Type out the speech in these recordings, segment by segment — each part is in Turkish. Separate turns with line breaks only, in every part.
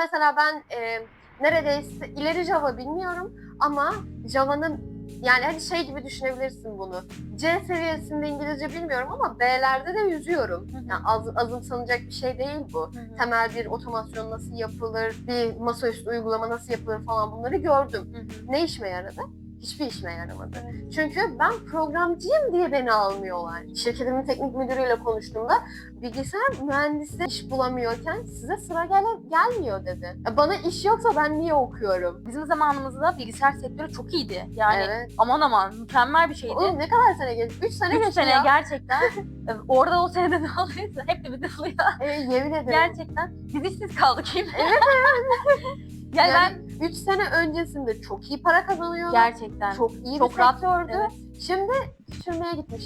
Mesela ben e, neredeyse ileri Java bilmiyorum ama Java'nın yani hani şey gibi düşünebilirsin bunu. C seviyesinde İngilizce bilmiyorum ama B'lerde de yüzüyorum.
Hı hı.
Yani az, azımsanacak bir şey değil bu. Temel bir otomasyon nasıl yapılır, bir masaüstü uygulama nasıl yapılır falan bunları gördüm. Ne işime yaradı? Hiçbir işime yaramadı. Çünkü ben programcıyım diye beni almıyorlar. Şirketimin teknik müdürüyle konuştuğumda bilgisayar mühendisi iş bulamıyorken size sıra gel gelmiyor dedi. Ya bana iş yoksa ben niye okuyorum?
Bizim zamanımızda bilgisayar sektörü çok iyiydi. Yani
evet.
aman aman mükemmel bir şeydi.
Oğlum ne kadar sene geçti? 3 sene
3
geçti
sene
ya.
gerçekten. e, Orada o senede ne oluyorsa hep de bize oluyor.
E, yemin ederim.
Gerçekten biz işsiz kaldık yemin
Evet
Yani,
Yani 3 sene öncesinde çok iyi para
ben
kazanıyordum.
gerçekten
Çok iyi
çok
bir
rahat.
sektördü.
Evet.
Şimdi küçülmeye gitmiş.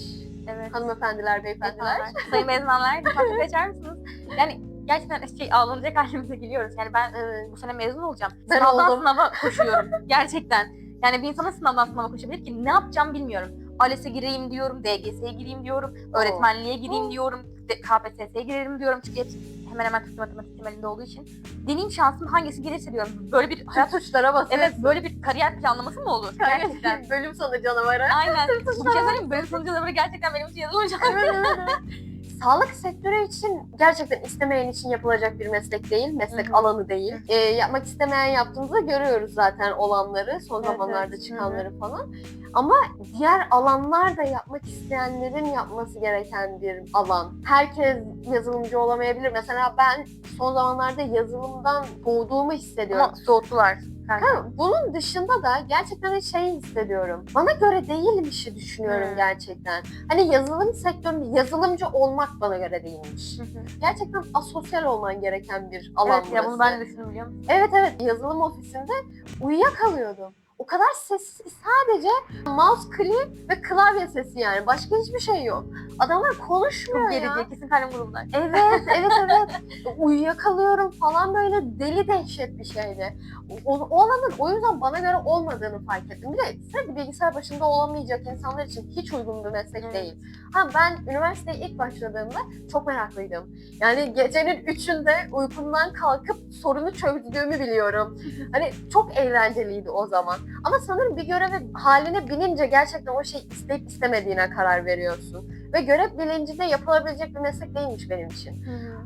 evet.
Hanımefendiler, beyefendiler.
Sayın mezunlar, lütfen geçer misiniz? Yani gerçekten şey ağlanacak halimize geliyoruz. Yani ben
Evet.
bu sene mezun olacağım.
Ben
sınavdan
oldum.
sınava koşuyorum. Gerçekten. Yani bir insana sınavdan sınava koşabilir ki ne yapacağım bilmiyorum. ALES'e gireyim diyorum, DGS'ye gireyim diyorum, öğretmenliğe gireyim diyorum, KPSS'ye girerim diyorum çünkü hepsi hemen hemen Türk matematik temelinde olduğu için. Deneyim şansım hangisi gelirse diyorum. Böyle bir hayat
tuşlara basıyorsun.
Evet böyle bir kariyer planlaması mı olur? Gerçekten.
Bölüm sonu canavarı.
Aynen. Bir şey söyleyeyim mi? Benim sonucu canavarı gerçekten benim için.
Evet, evet, evet. Sağlık sektörü için gerçekten istemeyen için yapılacak bir meslek değil, meslek
Hı hı.
alanı değil. Ee, yapmak istemeyen yaptığımızda görüyoruz zaten olanları, son
Evet,
zamanlarda çıkanları falan. Ama diğer alanlar da yapmak isteyenlerin yapması gereken bir alan. Herkes yazılımcı olamayabilir. Mesela ben son zamanlarda yazılımdan soğuduğumu hissediyorum.
Ama soğuttular. Kanka.
Ha, bunun dışında da gerçekten şey hissediyorum. Bana göre değilmişi düşünüyorum
Hmm.
gerçekten. Hani yazılım sektöründe yazılımcı olmak bana göre değilmiş. Gerçekten asosyal olman gereken bir alan
evet ya bunu
burası.
ben de düşündüm biliyor musun?
Evet evet yazılım ofisinde uyuyakalıyordum. O kadar sessiz sadece mouse klik ve klavye sesi yani. Başka hiçbir şey yok. Adamlar konuşmuyor
Çok
ya.
gerici. Kesin kalem grubundan.
Evet, evet, evet. Uyuyakalıyorum falan böyle deli dehşet bir şeydi. O, o alanın o yüzden bana göre olmadığını fark ettim. Bir de sürekli bilgisayar başında olamayacak insanlar için hiç uygun bir meslek
Evet.
değil. Ha ben üniversiteye ilk başladığımda çok meraklıydım. Yani gecenin üçünde uykumdan kalkıp sorunu çözdüğümü biliyorum. Hani çok eğlenceliydi o zaman. Ama sanırım bir göreve haline binince gerçekten o şey isteyip istemediğine karar veriyorsun. Ve görev bilincinde yapılabilecek bir meslek değilmiş benim için.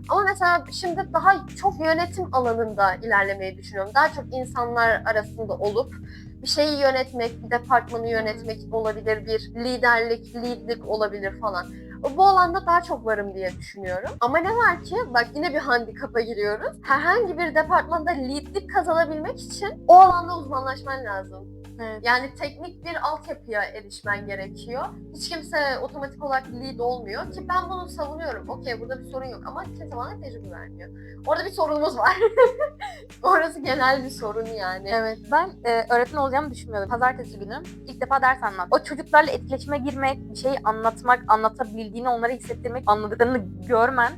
Ama mesela şimdi daha çok yönetim alanında ilerlemeyi düşünüyorum. Daha çok insanlar arasında olup bir şeyi yönetmek, bir departmanı yönetmek olabilir, bir liderlik, leadlik olabilir falan. Bu alanda daha çok varım diye düşünüyorum. Ama ne var ki, bak yine bir handikapa giriyoruz. Herhangi bir departmanda leadlik kazanabilmek için o alanda uzmanlaşman lazım.
Evet.
Yani teknik bir altyapıya erişmen gerekiyor. Hiç kimse otomatik olarak lead olmuyor ki ben bunu savunuyorum. Okey burada bir sorun yok ama kimse bana tecrübe vermiyor. Orada bir sorunumuz var. Orası genel bir sorun yani.
Evet. Ben e, öğretmen olacağımı düşünmüyordum. Pazartesi günü ilk defa ders anlat. O çocuklarla etkileşime girmek, bir şeyi anlatmak, anlatabildiğini onlara hissettirmek, anladıklarını görmen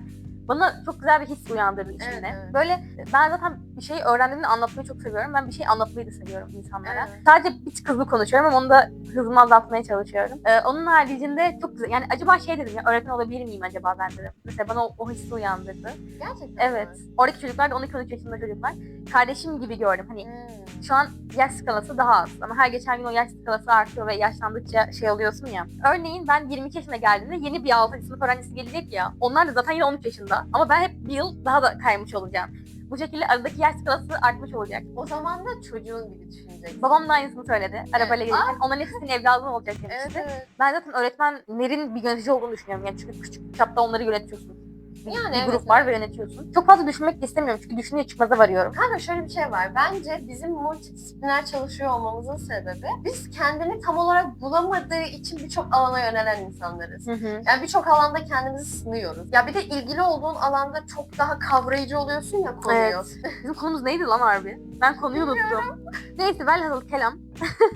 bana çok güzel bir his uyandırdı içimde.
Evet, evet.
Böyle ben zaten bir şeyi öğrendiğimde anlatmayı çok seviyorum. Ben bir şey anlatmayı da seviyorum insanlara.
Evet.
Sadece bir tık hızlı konuşuyorum ama onu da hızımı azaltmaya çalışıyorum. Ee, onun haricinde çok güzel. Yani acaba şey dedim ya öğretmen olabilir miyim acaba ben dedim. Mesela bana o, o hissi uyandırdı.
Gerçekten
Evet.
mi?
Oradaki çocuklar da 12-13 yaşında çocuklar. Kardeşim gibi gördüm. Hani
Hmm.
şu an yaş skalası daha az ama her geçen gün o yaş skalası artıyor ve yaşlandıkça şey oluyorsun ya. Örneğin ben 22 yaşına geldiğimde yeni bir 6. sınıf öğrencisi gelecek ya. Onlar da zaten yine 13 yaşında ama ben hep bir yıl daha da kaymış olacağım. Bu şekilde aradaki yaş skalası artmış olacak.
O zaman da çocuğun gibi düşüneceksin.
Babam da aynısını söyledi. Arabayla
Evet.
gelirken onların hepsinin evladım olacak
Evet
demişti.
evet.
Ben zaten öğretmenlerin bir yönetici olduğunu düşünüyorum. Yani çünkü küçük çapta onları yönetiyorsun. Bir,
Yani
bir
evet,
grup var
evet.
ve yönetiyorsun. Çok fazla düşünmek de istemiyorum çünkü düşününce çıkmaza varıyorum.
Kanka şöyle bir şey var. Bence bizim multidisipliner çalışıyor olmamızın sebebi biz kendini tam olarak bulamadığı için birçok alana yönelen insanlarız.
Hı hı.
Yani birçok alanda kendimizi sınıyoruz. Ya bir de ilgili olduğun alanda çok daha kavrayıcı oluyorsun ya konuyu.
Evet. Bizim konumuz neydi lan harbi? Ben konuyu unuttum. Neyse velhasıl kelam.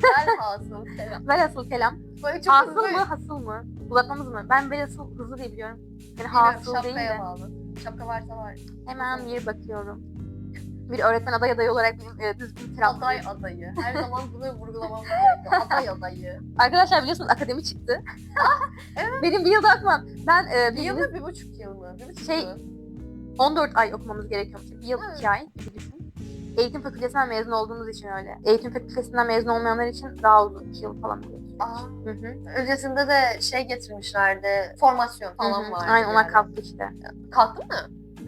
Gel hasıl selam.
Velhasıl kelam.
Böyle çok hızlı-
mı hasıl mı? Uzatmamız mı? Ben velhasıl hızlı diye biliyorum. Yani hasıl değil de.
bağlı. Şapka varsa var.
Hemen bir bakıyorum. Bir öğretmen aday adayı olarak benim e, düzgün tiram.
Aday adayı. Her zaman bunu vurgulamamız gerekiyor. Aday adayı.
Arkadaşlar biliyorsunuz akademi çıktı.
evet.
Benim bir yılda akmam. Ben e,
Bir yıl mı? Bir buçuk yıl mı? Bir buçuk
Şey-
yıl.
14 ay okumamız gerekiyormuş. Bir yıl
Evet.
iki ay düşün. Eğitim fakültesinden mezun olduğumuz için öyle. Eğitim fakültesinden mezun olmayanlar için daha uzun 2 yıl falan oluyor.
Aa,
Hı hı.
öncesinde de şey getirmişlerdi. Formasyon falan vardı.
Aynen onlar
yani.
kalktı işte.
Kalktı mı?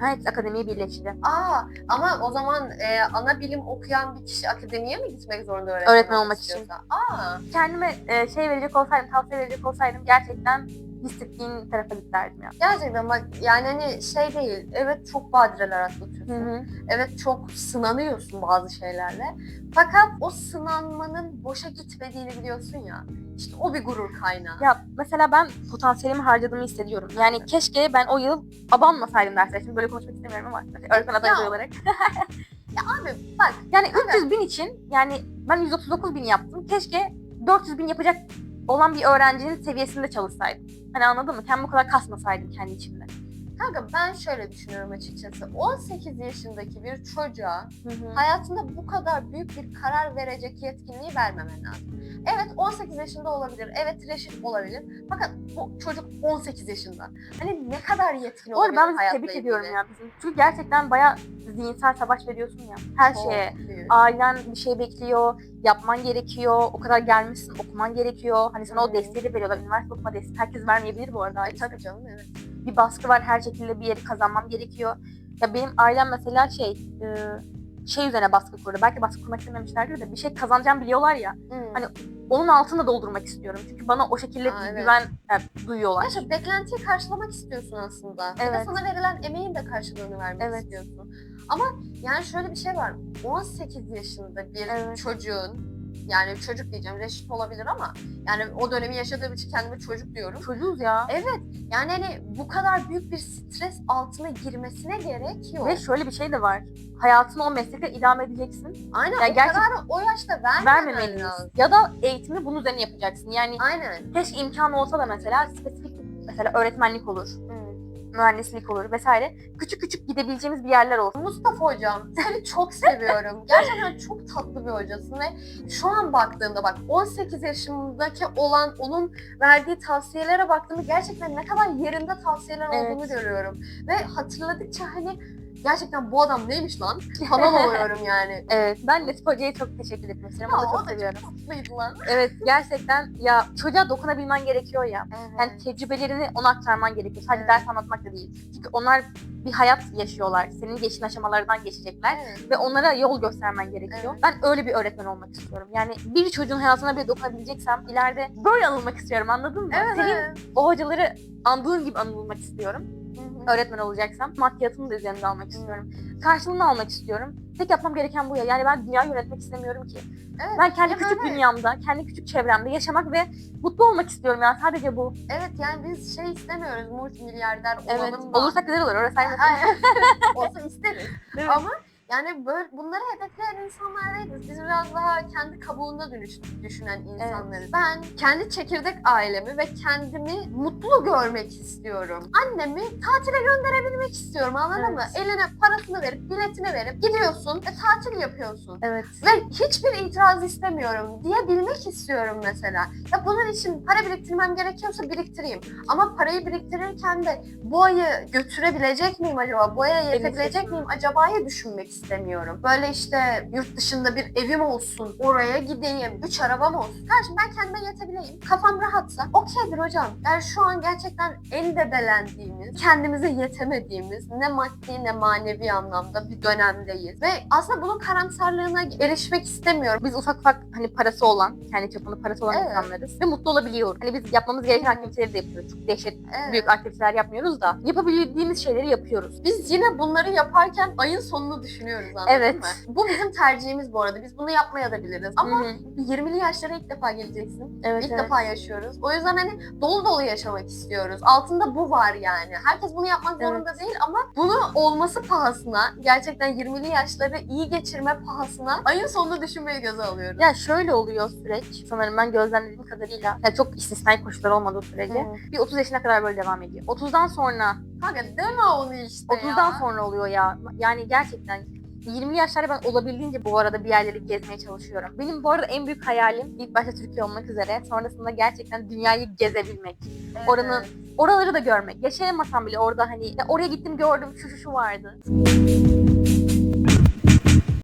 Evet akademiyi birleşti.
Aa ama o zaman e, ana bilim okuyan bir kişi akademiye mi gitmek zorunda öğretmen,
Öğretmen olmak için.
Aa
Kendime e, şey verecek olsaydım, tavsiye verecek olsaydım gerçekten disiplin tarafa giderdim ya.
gerçekten bak yani hani şey değil. Evet çok badireler atlatıyorsun. Evet çok sınanıyorsun bazı şeylerle. Fakat o sınanmanın boşa gitmediğini biliyorsun ya. İşte o bir gurur kaynağı.
Ya mesela ben potansiyelimi harcadığımı hissediyorum. Yani keşke ben o yıl abanmasaydım dersler. Şimdi böyle konuşmak istemiyorum ama öğretmen adayı
Ya.
olarak.
Abi bak
Yani 300 bin için yani ben 139 bin yaptım. Keşke 400 bin yapacak olan bir öğrencinin seviyesinde çalışsaydım. Hani anladın mı? Kendimi bu kadar kasmasaydım kendi içimde.
Kanka ben şöyle düşünüyorum açıkçası. 18 yaşındaki bir çocuğa
Hı hı.
hayatında bu kadar büyük bir karar verecek yetkinliği vermemen lazım. Evet 18 yaşında olabilir. Evet reşit olabilir. Fakat bu çocuk 18 yaşında. Hani ne kadar yetkin
arada
olabilir
ben
hayatla
tebrik ediyorum ya bizim. Çünkü gerçekten bayağı zihinsel savaş veriyorsun ya. Her
Çok
şeye.
büyük.
Ailen bir şey bekliyor, yapman gerekiyor, o kadar gelmişsin, okuman gerekiyor. Hani sana o
Hı.
desteği de veriyorlar. Üniversite okuma desteği herkes vermeyebilir bu arada.
E, tabii canım evet.
Bir baskı var, her şekilde bir yeri kazanmam gerekiyor. Ya benim ailem mesela şey, e, şey üzerine baskı kurdu. Belki baskı kurmak istememişlerdir de bir şey kazanacağım biliyorlar ya.
Hmm.
Hani onun altını da doldurmak istiyorum. Çünkü bana o şekilde
Aa,
bir
evet.
güven e, duyuyorlar.
Gerçi beklentiyi karşılamak istiyorsun aslında. Bir de
Evet.
sana verilen emeğin de karşılığını vermek
Evet.
istiyorsun. Ama yani şöyle bir şey var. 18 yaşında bir
Evet.
çocuğun yani çocuk diyeceğim reşit olabilir ama yani o dönemi yaşadığım için kendime çocuk diyorum.
Çocuğuz ya.
Evet yani hani bu kadar büyük bir stres altına girmesine gerek yok.
Ve şöyle bir şey de var. Hayatını o meslekle idame edeceksin.
Aynen
Yani
o
gerçek-
kararı o yaşta
Vermemeliyiz.
lazım.
Ya da eğitimi bunun üzerine yapacaksın. Yani
Aynen.
keşke imkan olsa da mesela spesifik mesela öğretmenlik olur,
Hmm.
Mühendislik olur vesaire. Küçük küçük gidebileceğimiz bir yerler olsun.
Mustafa hocam seni çok seviyorum. Gerçekten çok tatlı bir hocasın ve şu an baktığımda bak 18 yaşındaki olan onun verdiği tavsiyelere baktığımda gerçekten ne kadar yerinde tavsiyeler
Evet.
olduğunu görüyorum. Ve hatırladıkça hani gerçekten bu adam neymiş lan falan oluyorum yani.
Evet, ben Latif Hoca'ya çok teşekkür etmek istiyorum.
Ya,
Onu da çok seviyorum.
tatlıydı lan.
Evet, gerçekten ya çocuğa dokunabilmen gerekiyor ya.
Evet.
Yani tecrübelerini ona aktarman gerekiyor. Sadece
Evet.
ders anlatmak da değil. Çünkü onlar bir hayat yaşıyorlar. Senin geçin aşamalardan geçecekler.
Evet.
Ve onlara yol göstermen gerekiyor.
Evet.
Ben öyle bir öğretmen olmak istiyorum. Yani bir çocuğun hayatına bile dokunabileceksem ileride böyle anılmak istiyorum anladın mı?
Evet,
Senin o hocaları andığın gibi anılmak istiyorum. Öğretmen olacaksam maddiyatını da üzerinde almak istiyorum. Karşılığını almak istiyorum. Tek yapmam gereken bu ya. Yani ben dünya yönetmek istemiyorum ki.
Evet.
Ben kendi
Ya
küçük
böyle-
dünyamda, kendi küçük çevremde yaşamak ve mutlu olmak istiyorum yani sadece bu.
Evet yani biz şey istemiyoruz multimilyarder
Evet.
olalım da.
Olursak güzel olur. Orası ayrı.
Aynen. Olsa isteriz.
Evet.
Ama yani böyle bunları hedefleyen insanlar değiliz. Biz biraz daha kendi kabuğunda düşünen insanlarız. Ben kendi çekirdek ailemi ve kendimi mutlu görmek istiyorum. Annemi tatile gönderebilmek istiyorum anladın
Evet.
mı? Eline parasını verip, biletini verip gidiyorsun ve tatil yapıyorsun.
Evet.
Ve hiçbir itiraz istemiyorum diyebilmek istiyorum mesela. Ya bunun için para biriktirmem gerekiyorsa biriktireyim. Ama parayı biriktirirken de bu ayı götürebilecek miyim acaba? Bu aya yetebilecek
kesin.
miyim acaba'yı düşünmek istemiyorum. Böyle işte yurt dışında bir evim olsun, oraya gideyim, üç arabam olsun. Kardeşim ben kendime yetebileyim. Kafam rahatsa okeydir hocam. Yani şu an gerçekten en debelendiğimiz, kendimize yetemediğimiz ne maddi ne manevi anlamda bir dönemdeyiz. Ve aslında bunun karamsarlığına erişmek istemiyorum.
Biz ufak ufak hani parası olan, kendi çapında parası olan
Evet.
insanlarız ve mutlu olabiliyoruz. Hani biz yapmamız gereken aktiviteleri de yapıyoruz. Çok dehşet
Evet.
büyük aktiviteler yapmıyoruz da yapabildiğimiz şeyleri yapıyoruz.
Biz yine bunları yaparken ayın sonunu düşünüyoruz anladın
Evet.
mı? Bu bizim tercihimiz bu arada. Biz bunu yapmaya da biliriz. Ama
Hı hı.
20'li yaşlara ilk defa geleceksin.
evet,
İlk
evet.
defa yaşıyoruz. O yüzden hani dolu dolu yaşamak istiyoruz. Altında bu var yani. Herkes bunu yapmak
Evet.
zorunda değil ama bunu olması pahasına, gerçekten 20'li yaşları iyi geçirme pahasına ayın sonunu düşünmeyi göze alıyoruz.
Ya şöyle oluyor süreç. Sanırım ben gözlemlediğim kadarıyla yani çok istisnai koşullar olmadığı sürece
Hı.
bir 30 yaşına kadar böyle devam ediyor. 30'dan sonra,
Kanka deme onu işte
30'dan
ya.
sonra oluyor ya. Yani gerçekten 20 yaşlarda ben olabildiğince bu arada bir yerleri gezmeye çalışıyorum. Benim bu arada en büyük hayalim ilk başta Türkiye olmak üzere sonrasında gerçekten dünyayı gezebilmek.
Evet.
Oranın oraları da görmek. Yaşayamasam bile orada hani ya oraya gittim gördüm şu şu şu vardı.